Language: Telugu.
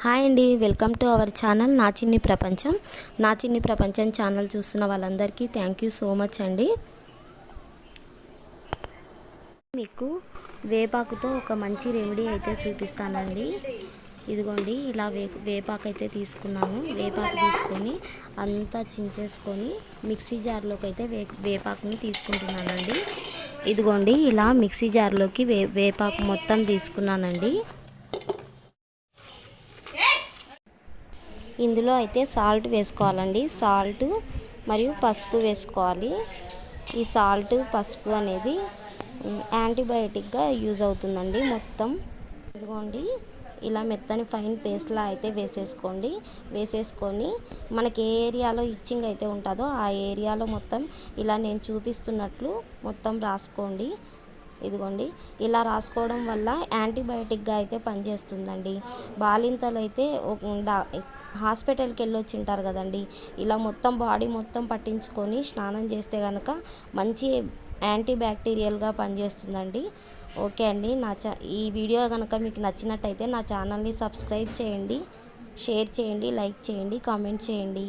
హాయ్ అండి వెల్కమ్ టు అవర్ ఛానల్ నా చిన్ని ప్రపంచం. నా చిన్ని ప్రపంచం ఛానల్ చూస్తున్న వాళ్ళందరికీ థ్యాంక్ యూ సో మచ్ అండి. మీకు వేపాకుతో ఒక మంచి రెమెడీ అయితే చూపిస్తానండి. ఇదిగోండి ఇలా వే వేపాకు అయితే తీసుకున్నాను. వేపాకు తీసుకొని అంతా చించేసుకొని మిక్సీ జార్లోకి అయితే వే వేపాకుని తీసుకుంటున్నానండి. ఇదిగోండి ఇలా మిక్సీ జార్లోకి వే వేపాకు మొత్తం తీసుకున్నానండి. ఇందులో అయితే సాల్ట్ వేసుకోవాలండి. సాల్ట్ మరియు పసుపు వేసుకోవాలి. ఈ సాల్ట్ పసుపు అనేది యాంటీబయాటిక్గా యూజ్ అవుతుందండి మొత్తం. ఇదిగోండి ఇలా మెత్తని ఫైన్ పేస్ట్లా అయితే వేసేసుకోండి. వేసేసుకొని మనకి ఏ ఏరియాలో ఇచ్చింగ్ అయితే ఉంటుందో ఆ ఏరియాలో మొత్తం ఇలా నేను చూపిస్తున్నట్లు మొత్తం రాసుకోండి. ఇదిగోండి ఇలా రాసుకోవడం వల్ల యాంటీబయాటిక్గా అయితే పనిచేస్తుందండి. బాలింతలు అయితే హాస్పిటల్కి వెళ్ళొచ్చి ఉంటారు కదండి. ఇలా మొత్తం బాడీ మొత్తం పట్టించుకొని స్నానం చేస్తే కనుక మంచి యాంటీ బ్యాక్టీరియల్గా పనిచేస్తుందండి. ఓకే అండి నా చా ఈ వీడియో కనుక మీకు నచ్చినట్టయితే నా ఛానల్ని సబ్స్క్రైబ్ చేయండి షేర్ చేయండి లైక్ చేయండి కామెంట్ చేయండి.